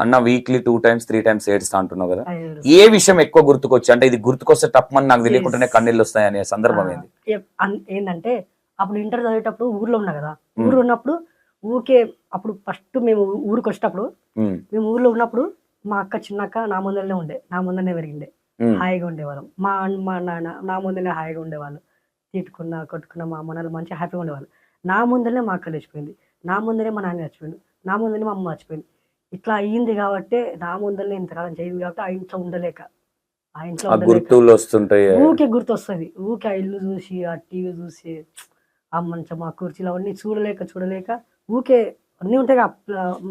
అన్న weekly two times three times ఏడుస్తా అంటున్నావు కదా. ఏ విషయం ఎక్కువ గుర్తుకొచ్చి అంటే ఇది గుర్తుకొస్తే తప్పమని నాకు తెలియకుండానే. కన్నీళ్ళు వస్తాయి అనే సందర్భం ఏంది? ఏ- అన్- ఏందంటే అప్పుడు ఇంటర్ చదివేటప్పుడు ఊర్లో ఉన్నా కదా. ఊర్లో ఉన్నప్పుడు ఊరికే అప్పుడు ఫస్ట్ మేము ఊరికి వచ్చేటప్పుడు మేము. ఊర్లో ఉన్నప్పుడు మా అక్క చిన్నక్క నా ముందరనే ఉండే నా ముందరనే పెరిగిండే. హాయిగా ఉండేవాళ్ళం. మా అన్న- మా నాన్న నా ముందరనే హాయిగా ఉండేవాళ్ళు. తిట్టుకున్నా కొట్టుకున్నా మా అమ్మ మంచిగా హ్యాపీగా ఉండేవాళ్ళు. నా ముందరనే మా అక్క చచ్చిపోయింది నా ముందరే మా నాన్న చచ్చిపోయింది నా ముందరనే మా అమ్మ చచ్చిపోయింది ఇట్లా అయ్యింది కాబట్టి నా ముందరనే ఇంతకాలం చేయింది కాబట్టి ఆ ఇంట్లో ఉండలేక. ఆ ఇంట్లో గుర్తులు వస్తుంటాయి. ఊకే గుర్తొస్తుంది. ఊకే ఆ ఇల్లు చూసి ఆ టీవీ చూసి ఆ మంచం ఆ కుర్చీలు అవన్నీ చూడలేక చూడలేక ఊకే అన్నీ ఉంటాయి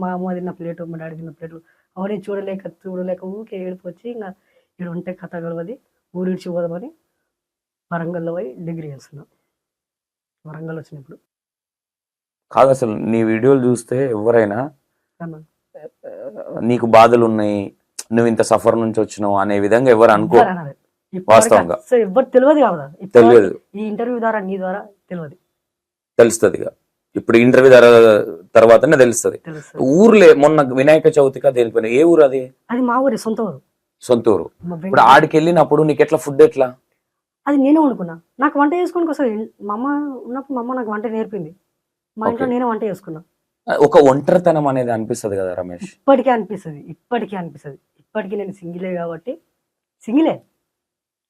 మా అమ్మ తిన్న ప్లేటు మా డాడీ తిన్న ప్లేటు అవన్నీ చూడలేక చూడలేక ఊకే ఏడుపు వచ్చి ఇంకా ఇక్కడ ఉంటే కథ గలవది ఊరి విడిచి పోదామని వరంగల్లో పోయి డిగ్రీ చేస్తున్నాం. వరంగల్ వచ్చినప్పుడు. కాదు అసలు నీ వీడియోలు చూస్తే ఎవరైనా అన్నా. నీకు బాధలు ఉన్నాయి నువ్వు ఇంత సఫర్ నుంచి వచ్చినావు అనే విధంగా ఎవరు అనుకో వాస్తవంగా. ఎవ్వరు తెలియదు తెలియదు. ఈ ఇంటర్వ్యూ ద్వారా నీ ద్వారా తెలియదు. తెలుస్తుంది ఇప్పుడు ఇంటర్వ్యూ తర్వాతనే తెలుస్తుంది. ఊర్లే మొన్న వినాయక చవితిగా దేనిపైన ఏ ఊరు అది? అది మా ఊరి సొంత ఊరు. సొంత ఊరు ఇప్పుడు ఆడికి వెళ్ళినప్పుడు నీకు ఎట్లా ఫుడ్ ఎట్లా? అది నేనే వండుకున్నా. నాకు వంట చేసుకోనికి వస్తుంది మా అమ్మ ఉన్నప్పుడు మా అమ్మ నాకు వంట నేర్పింది. మా ఇంట్లో. నేనే వంట చేసుకున్నా. ఒక ఒంటరితనం అనేది అనిపిస్తుంది కదా రమేష్? ఇప్పటికే అనిపిస్తుంది ఇప్పటికే అనిపిస్తుంది. ఇప్పటికీ నేను సింగిలే కాబట్టి సింగిలే.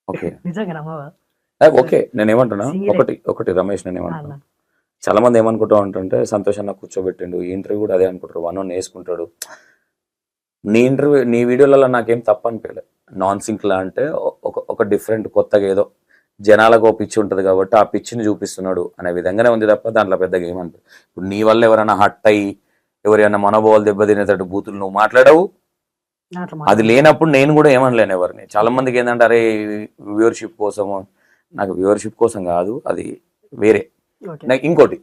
ఓకే. నిజంగా ఓకే నేను ఏమంటున్నా. ఒకటి ఒకటి రమేష్ నేను ఏమంటున్నా చాలా మంది ఏమనుకుంటా ఉంటుంటే సంతోషంగా కూర్చోబెట్టిండు ఈ ఇంటర్వ్యూ కూడా అదే అనుకుంటారు వన్ వన్ వేసుకుంటాడు. నీ ఇంటర్వ్యూ నీ వీడియోలలో నాకేం తప్పు నాన్ సింక్ లా అంటే ఒక ఒక డిఫరెంట్ కొత్తగా ఏదో జనాలకు ఒక పిచ్చి ఉంటుంది కాబట్టి ఆ పిచ్చిని చూపిస్తున్నాడు అనే విధంగానే ఉంది తప్ప దాంట్లో పెద్దగా ఏమనిపి ఇప్పుడు నీ వల్ల ఎవరైనా హట్ అయ్యి ఎవరైనా మనోభావాలు దెబ్బతినేటట్టు బూతులు నువ్వు మాట్లాడవు. అది లేనప్పుడు నేను కూడా ఏమనలేను ఎవరిని. చాలా మందికి ఏంటంటే అరే వ్యూవర్షిప్ కోసము నాకు వ్యూవర్షిప్ కోసం కాదు అది వేరే. నాకు ఇంకోటి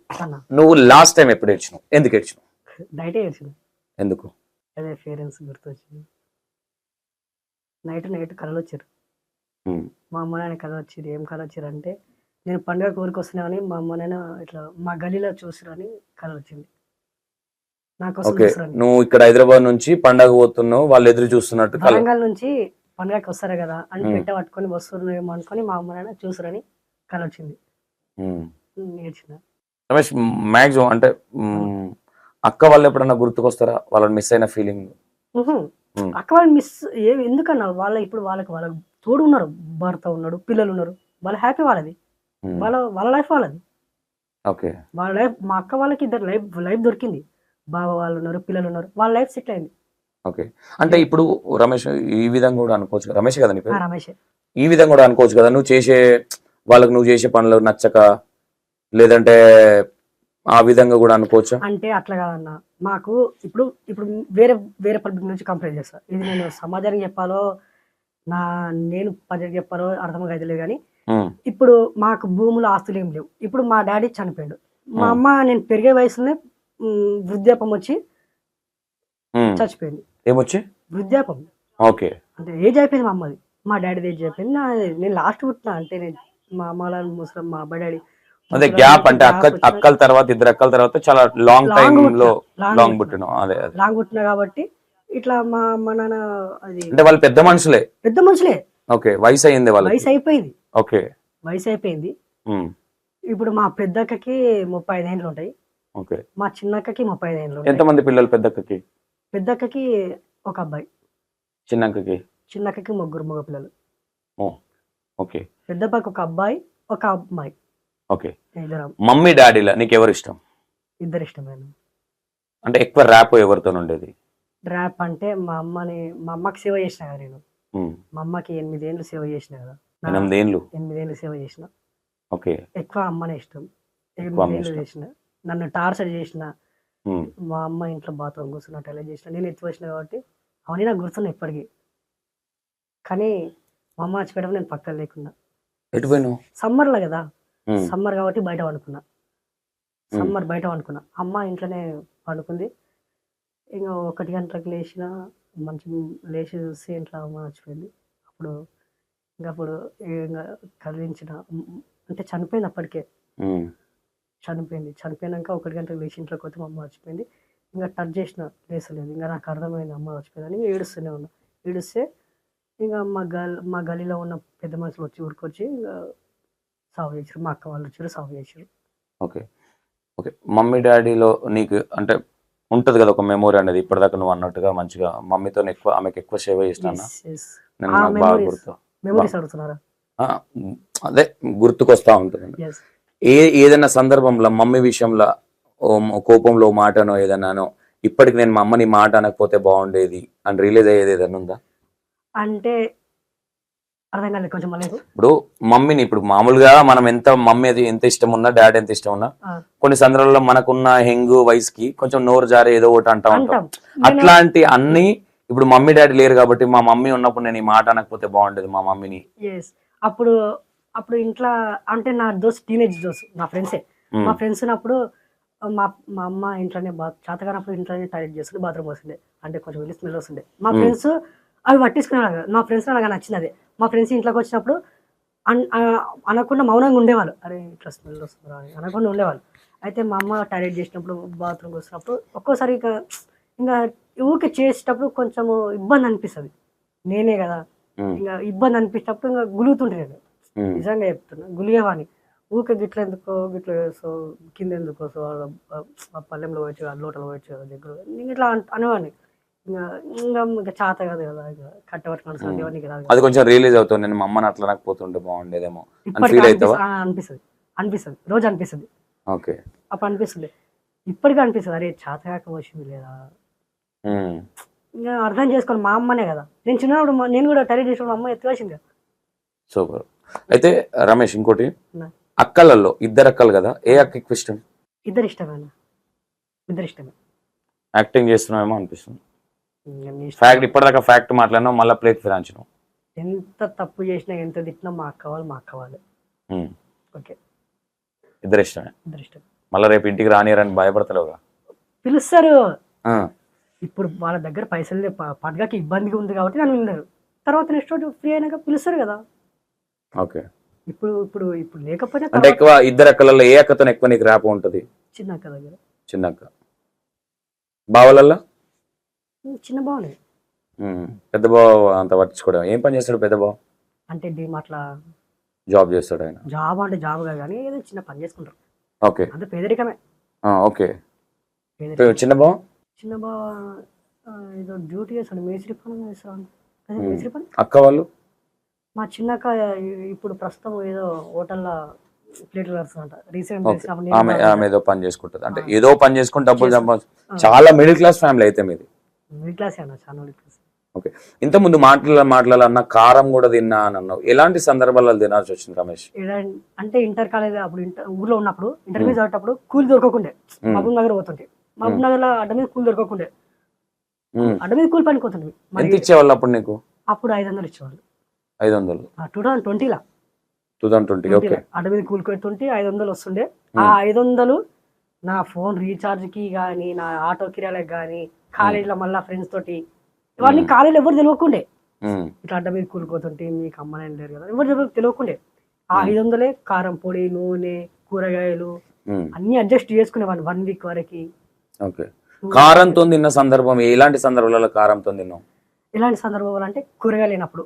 నువ్వు లాస్ట్ టైం ఎప్పుడు ఏడ్చినావు? ఎందుకు ఏడ్చినావు? ఎందుకు? అదే పేరెంట్స్ గుర్తొచ్చింది. నైట్ నైట్ కళలు వచ్చారు. మా అమ్మ నాన్న కళ వచ్చారు ఏం కళ వచ్చారు అంటే నేను పండుగ కోరిక వస్తున్నామని మా అమ్మ నాన్న ఇట్లా మా గలీలో చూసిరని కళ వచ్చింది. ఓకే నువ్వు ఇక్కడ హైదరాబాద్ నుంచి పండగ పోతున్నావు వాళ్ళు ఎదురు చూస్తున్నట్టు వరంగల్ నుంచి పండుగకి వస్తారు కదా అని. పెట్ట పట్టుకొని వస్తున్నారేమో అనుకొని మా అమ్మ నాన్న చూసురని కళ వచ్చింది. రమేష్ మ్యాక్సిమం అంటే అక్క వాళ్ళు ఎప్పుడన్నా గుర్తుకొస్తారా? వాళ్ళని మిస్ అయిన ఫీలింగ్. అక్క వాళ్ళు మిస్ ఏ ఎందుకన్నా? వాళ్ళ ఇప్పుడు వాళ్ళకి వాళ్ళ తోడు ఉన్నారు భర్త ఉన్నాడు పిల్లలు ఉన్నారు వాళ్ళ హ్యాపీ వాళ్ళది. వాళ్ళ వాళ్ళ లైఫ్ వాళ్ళది. ఓకే వాళ్ళ లైఫ్ మా అక్క వాళ్ళకి ఇద్దరు లైఫ్ లైఫ్ దొరికింది. బావ వాళ్ళు ఉన్నారు పిల్లలు ఉన్నారు వాళ్ళ లైఫ్ సెటిల్ అయింది. ఓకే అంటే ఇప్పుడు రమేష్ ఈ విధంగా కూడా అనుకోవచ్చు. రమేష్ కదా నీ ఆ, పేరు రమేష్. ఈ విధంగా కూడా అనుకోవచ్చు కదా నువ్వు చేసే వాళ్ళకి నువ్వు చేసే పనులు నచ్చక లేదంటే ఆ విధంగా కూడా అనుకోవచ్చా? అంటే అట్లా కాదన్న. మాకు ఇప్పుడు ఇప్పుడు వేరే వేరే పబ్లిక్ నుంచి కంప్లైంట్ చేస్తా. ఇది నేను సమాజానికి చెప్పాలో నా నేను ప్రజలకు చెప్పాలో అర్థం కాదు కానీ ఇప్పుడు మాకు భూములు ఆస్తులు ఏం లేవు. ఇప్పుడు మా డాడీ చనిపోయాడు. మా. అమ్మ నేను పెరిగే వయసులోనే వృద్ధాపం వచ్చి. చచ్చిపోయింది. ఏమొచ్చి? వృద్ధాపం ఓకే. అంటే ఏజ్ అయిపోయింది మా అమ్మది. మా డాడీది ఏజ్ అయిపోయింది. నా నేను లాస్ట్ పుట్టిన అంటే నేను మా అమ్మ ముసలం మా అబ్బాయి డాడీ అదే గ్యాప్ అంటే అక్క అక్కల తర్వాత ఇద్దరు అక్కల తర్వాత చాలా లాంగ్ టైమ్. లో లాంగ్ పుట్టిన. అదే లాంగ్ పుట్టిన కాబట్టి ఇట్లా మా అమ్మ నాన్న అది అంటే వాళ్ళు పెద్ద మనుషులే? పెద్ద మనుషులే. ఓకే వయసు అయింది వాళ్ళకి. వయసు అయిపోయింది ఓకే. వయసు అయిపోయింది ఇప్పుడు మా పెద్దక్కకి ముప్పై ఐదు ఏండ్లు ఉంటాయి. ఓకే. మా చిన్నక్కకి ముప్పై ఐదు ఉంటాయి. ఎంతమంది పిల్లలు పెద్దక్కకి? పెద్దక్కకి ఒక అబ్బాయి. చిన్నక్కకి? చిన్నక్కకి ముగ్గురు మగ పిల్లలు. ఓకే. పెద్దప్పకి ఒక అబ్బాయి ఒక అమ్మాయి. ఓకే. మమ్మీ డాడీలా? నీకు ఎవరు ఇష్టం ఇద్దరు ఇష్టమైన అంటే ఎక్కువ ర్యాప్ ఎవరితో ఉండేది ర్యాప్ అంటే మా అమ్మని మా అమ్మకి సేవ చేసిన కదా నేను. మా అమ్మకి ఎనిమిది ఏళ్ళు సేవ చేసిన కదా. ఎనిమిది ఏళ్ళు సేవ చేసిన. ఓకే. ఎక్కువ అమ్మనే ఇష్టం. ఎక్కువ అమ్మ ఎనిమిది ఏళ్ళు ఇష్టం. చేసిన. నన్ను టార్చర్ చేసిన. మా అమ్మ ఇంట్లో బాత్రూమ్ కూర్చున్నట్టు ఎలా చేసిన. నేను ఎత్తి వచ్చిన కాబట్టి అవన్నీ నాకు గుర్తున్నాయి ఇప్పటికీ కానీ మా అమ్మ చచ్చిపోయడం నేను పక్కన లేకున్నా. పోయినావు? సమ్మర్లో కదా. సమ్మర్ కాబట్టి బయట వండుకున్నా Hmm. సమ్మర్ బయట వండుకున్నా అమ్మ ఇంట్లోనే పండుకుంది. ఇంకా ఒకటి గంటలకు లేచిన మంచి లేచి చూసి ఇంట్లో అమ్మ చచ్చిపోయింది. అప్పుడు ఇంకా అప్పుడు ఇంకా కదిలించిన. అంటే చనిపోయింది అప్పటికే. చనిపోయింది. చనిపోయినాక ఒకటి గంటలకు లేచి ఇంట్లోకి మా అమ్మ చచ్చిపోయింది. ఇంకా టచ్ చేసిన లేసలేదు ఇంకా నాకు అర్థమైంది అమ్మ చచ్చిపోయిందని ఇంకా ఏడుస్తూనే ఉన్నా. ఏడుస్తే ఇంకా మా గల్ మా గలీలో ఉన్న పెద్ద మనుషులు వచ్చి ఊరికొచ్చి ఇంకా సాగు చేసారు మా అక్క వాళ్ళు వచ్చారు సాగు చేసారు ఓకే. ఓకే. మమ్మీ డాడీలో నీకు అంటే ఉంటది కదా ఒక మెమోరీ అనేది ఇప్పటిదాకా నువ్వు అన్నట్టుగా మంచిగా మమ్మీతో ఎక్కువ ఆమెకి ఎక్కువ సేవ చేస్తాను నేను నాకు బాగా. గుర్తు. అదే గుర్తుకొస్తా ఉంటుంది. ఏ ఏదైనా సందర్భంలో మమ్మీ విషయంలో కోపంలో మాటనో ఏదన్నానో ఇప్పటికి నేను మా అమ్మని మాట అనకపోతే బాగుండేది అని రిలీజ్ అయ్యేది ఏదైనా ఉందా? అంటే అర్థం కాలేదు కొంచెం మళ్ళీ ఇప్పుడు. మమ్మీని ఇప్పుడు మామూలుగా మనం ఎంత మమ్మీ అది ఎంత ఇష్టం ఉన్నా డాడీ ఎంత ఇష్టం ఉన్నా. కొన్ని సందర్భాల్లో మనకున్న హెంగు వయసుకి కొంచెం నోరు జారే ఏదో ఒకటి అంటా ఉంటాం. అట్లాంటి అన్ని ఇప్పుడు మమ్మీ డాడీ లేరు కాబట్టి మా మమ్మీ ఉన్నప్పుడు నేను ఈ మాట అనకపోతే బాగుండేది మా మమ్మీని. అప్పుడు అప్పుడు ఇంట్లో అంటే నా దోస్త్ టీనేజ్ దోస్త్ నా ఫ్రెండ్సే మా ఫ్రెండ్స్ ఉన్నప్పుడు మా మా అమ్మ ఇంట్లోనే బా చేతగానప్పుడు ఇంట్లోనే టాయిలెట్ చేస్తుండే బాత్రూమ్ వస్తుండే అంటే కొంచెం వెళ్ళి స్మెల్ వస్తుండే. మా. ఫ్రెండ్స్ అవి పట్టించుకునేవాళ్ళు. మా ఫ్రెండ్స్ నాకు నచ్చింది అదే. మా ఫ్రెండ్స్ ఇంట్లోకి వచ్చినప్పుడు అనకుండా మౌనంగా ఉండేవాళ్ళు. అరే ఇట్లా స్మెల్ వస్తుందా అని అనకుండా ఉండేవాళ్ళు. అయితే మా అమ్మ టాయిలెట్ చేసినప్పుడు బాత్రూమ్కి వచ్చినప్పుడు ఒక్కోసారి ఇక ఇంకా ఊరికే చేసేటప్పుడు కొంచెము ఇబ్బంది అనిపిస్తుంది. నేనే కదా. ఇంకా ఇబ్బంది అనిపించినప్పుడు ఇంకా గులుగుతుంటే నేను. నిజంగా చెప్తున్నా గులిగేవాని ఊకే గిట్ల ఎందుకో గిట్ల సో కింద ఎందుకో సో పల్లెంలో పోయచ్చు లోటలో పోయచ్చు దగ్గర ఇట్లా అన్- అనేవాడిని. ఇంకా ఇంకా చేత కాదు రాదు. అది కొంచెం రిలీజ్ అవుతుంది. నేను మా అమ్మని అట్లా బాగుండేదేమో. అని ఇప్పటికీ ఫీల్ అవుతావా? అనిపిస్తుంది. అనిపిస్తుంది. రోజు అనిపిస్తుంది. ఓకే. అప్పుడు అనిపిస్తుంది. ఇప్పటికీ అనిపిస్తుంది. అరే చేత కాక వచ్చింది లేదా ఇంకా అర్థం చేసుకోవాలి. మా అమ్మనే కదా. నేను చిన్నప్పుడు మా- నేను కూడా టైలెట్ చేసినప్పుడు అమ్మ ఎత్తువేసింది కదా. సూపర్. అయితే రమేష్ ఇంకోటి. నా. అక్కలలో ఇద్దరు అక్కలు కదా? ఏ అక్క ఎక్కువ ఇష్టం? ఇద్దరు ఇష్టమేనా? ఇద్దరు ఇష్టమే. యాక్టింగ్ చేస్తున్నామేమో అనిపిస్తుంది. ఫ్యాక్ట్ ఇప్పటిదాకా ఫ్యాక్ట్ మాట్లాడినావు మళ్ళీ ప్లేట్ ఫిరాంచినావు ఎంత తప్పు చేసినా ఎంత తిట్టినా మా అక్క వాళ్ళు మా అక్క వాళ్ళు. ఓకే. ఇద్దరు ఇష్టమే. ఇద్దరు ఇష్టం. మళ్ళీ రేపు ఇంటికి రానియరని భయపడతలేవుగా పిలుస్తారు. ఇప్పుడు వాళ్ళ దగ్గర పైసలు పండగకి ఇబ్బందిగా ఉంది కాబట్టి నన్ను విన్నారు తర్వాత నెక్స్ట్ రోజు ఫ్రీ అయినాక పిలుస్తారు కదా. ఓకే. ఇప్పుడు ఇప్పుడు ఇప్పుడు లేకపోయినా అంటే ఎక్కువ ఇద్దరు అక్కలలో ఏ అక్కతో ఎక్కువ నీకు ర్యాప్ ఉంటుంది? చిన్న అక్క దగ్గర. చిన్న అక్క బావలల్లో? చిన్న బావనే ఉమ్, పెద్ద బావ అంత పట్టించుకోవడం ఏం పని చేస్తాడు పెద్ద బావ? అంటే అట్లా జాబ్ చేస్తాడు ఆయన. జాబ్ అంటే జాబ్ కానీ ఏదో చిన్న పని చేసుకుంటారు ఓకే. అంతే పేదరికమే. ఓకే. చిన్న బావ? చిన్న బావ ఏదో డ్యూటీ చేస్తాడు. మేస్త్రి పని చేస్తాడు. మేస్త్రి పని? అక్క వాళ్ళు? మా చిన్నక్క ఇప్పుడు ప్రస్తుతం ఏదో హోటల్లో ఆమె ఏదో పని చేసుకుంటది. అంటే ఏదో పని చేసుకుని డబ్బులు. సంపాదించు చాలా మిడిల్ క్లాస్ ఫ్యామిలీ అయితే మీది. మిడిల్ క్లాస్ అన్న చాలా క్లాస్. ఓకే. ఇంత ముందు మాటల మాట్లాడాలన్న కారం కూడా తిన్నా అని అన్నావు. ఎలాంటి సందర్భాలలో తినాల్సి వచ్చింది రమేష్? అంటే ఇంటర్ కాలేజ్ అప్పుడు ఊర్లో ఉన్నప్పుడు ఇంటర్మీడియట్ చదివేటప్పుడు కూలి దొరకకుండే. మహబూబ్ నగర్ పోతుంటే మహబూబ్ నగర్లో అడ్డ మీద కూలి దొరకకుండే. అడ్డ మీద కూలి పనికి ఎంత ఇచ్చేవాళ్ళు అప్పుడు నీకు? అప్పుడు ఐదు వందలు ఇచ్చేవాళ్ళు. ఐదు వందలు టూ థౌసండ్ ట్వంటీలా టూ థౌసండ్ ట్వంటీ ఓకే. అడ్డ మీద కూలి పెడుతుంటే ఐదు వందలు వస్తుండే. ఆ ఐదు వందలు నా ఫోన్ రీఛార్జ్కి కానీ నా ఆటో కిరాలకు కానీ కాలేజీలో మళ్ళీ ఫ్రెండ్స్ తోటి. ఇవన్నీ కాలేజీలో ఎవరు తెలియకుండే ఇట్లా అడ్డ మీద కూలిపోతుంటే మీకు అమ్మని లేరు కదా. ఎవరు తెలియ- తెలియకుండే ఆ ఐదు వందలే కారం పొడి నూనె కూరగాయలు అన్ని అడ్జస్ట్ చేసుకునేవాడిని వన్ వీక్ వరకు. ఓకే. కారంతో తిన్న సందర్భం ఎలాంటి సందర్భాలలో కారంతో తిన్నావు? ఎలాంటి సందర్భాలు అంటే కూరగాయలు లేనప్పుడు.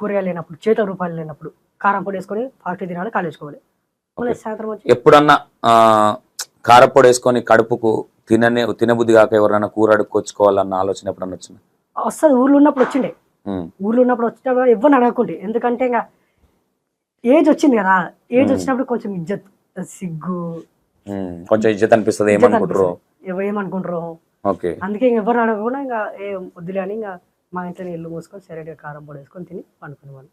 కూరగాయలు లేనప్పుడు చేత రూపాయలు లేనప్పుడు కారం పొడి వేసుకొని ఫాస్ట్ తినాలి కాలేసుకోవాలి మళ్ళీ సాయంత్రం వచ్చి ఎప్పుడన్నా కారపొడి వేసుకొని కడుపుకు తిననే తినబుద్ధి కాక ఎవరైనా కూర అడుక్కొచ్చుకోవాలన్న ఆలోచన ఎప్పుడన్నా వచ్చింది? వస్తుంది ఊర్లో ఉన్నప్పుడు వచ్చిండే. ఊర్లో ఉన్నప్పుడు వచ్చినప్పుడు ఎవరిని అడగకుండే. ఎందుకంటే ఇంకా ఏజ్ వచ్చింది కదా. ఏజ్. వచ్చినప్పుడు కొంచెం ఇజ్జత్ సిగ్గు. కొంచెం ఇజ్జత్ అనిపిస్తుంది ఏమనుకుంటారు ఏమనుకుంటారు ఓకే. అందుకే ఇంక ఎవరిని అడగకుండా ఇంకా ఏ వద్దులే అని ఇంకా మా ఇంట్లో ఇల్లు మూసుకొని సరైన కారం పొడి వేసుకొని తిని పండుకునేవాళ్ళు.